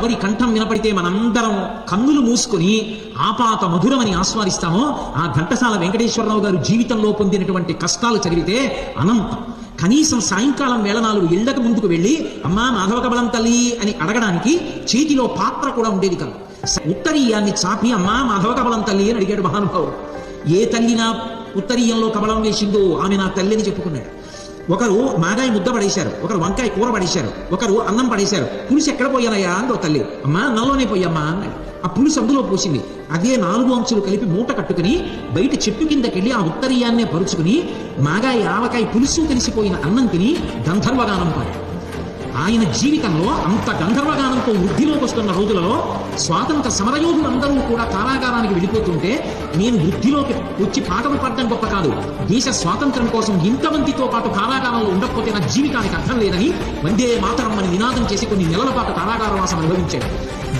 ఎవరి కంఠం వినపడితే మనందరం కన్నులు మూసుకొని ఆపాత మధురమని ఆస్వాదిస్తామో ఆ ఘంటసాల వెంకటేశ్వరరావు గారు జీవితంలో పొందినటువంటి కష్టాలు చదివితే అనంతం. కనీసం సాయంకాలం వేళ నాలుగు ఇళ్ళకు ముందుకు వెళ్ళి అమ్మా మాధవ కబలం తల్లి అని అడగడానికి చేతిలో పాత్ర కూడా ఉండేది కాదు. ఉత్తరీయాన్ని చాపి అమ్మా మాధవ కబలం తల్లి అని అడిగాడు మహానుభావుడు. ఏ తల్లి నా ఉత్తరీయంలో కబలం వేసిందో ఆమె నా తల్లి అని చెప్పుకున్నాడు. ఒకరు మాగాయ ముద్ద పడేశారు ఒకరు వంకాయ కూర పడేశారు ఒకరు అన్నం పడేశారు. పులుసు ఎక్కడ పోయానయ్యా అందో తల్లి. అమ్మా నల్లోనే పోయమ్మా అన్నాడు. ఆ పులుసు అందులో పోసింది. అదే నాలుగు అంచులు కలిపి మూట కట్టుకుని బయట చెట్టు కిందకెళ్ళి ఆ ఉత్తరీయాన్నే పరుచుకుని మాగాయ ఆవకాయ పులుసు తెలిసిపోయిన అన్నం తిని గంధర్వగానం పాడాడు. ఆయన జీవితంలో అంత గంధర్వగానంతో వృద్ధిలోకి వస్తున్న రోజులలో స్వాతంత్ర సమరయోధులందరూ కూడా కారాగారానికి వెళ్ళిపోతుంటే నేను వృద్ధిలోకి వచ్చి పాటలు పాడడం గొప్ప కాదు. దేశ స్వాతంత్రం కోసం ఇంతమందితో పాటు కారాగారంలో ఉండకపోతే నా జీవితానికి అర్థం లేదని వందే మాతరం అని నినాదం చేసి కొన్ని నెలల పాటు కారాగారవాసం అనుభవించాడు.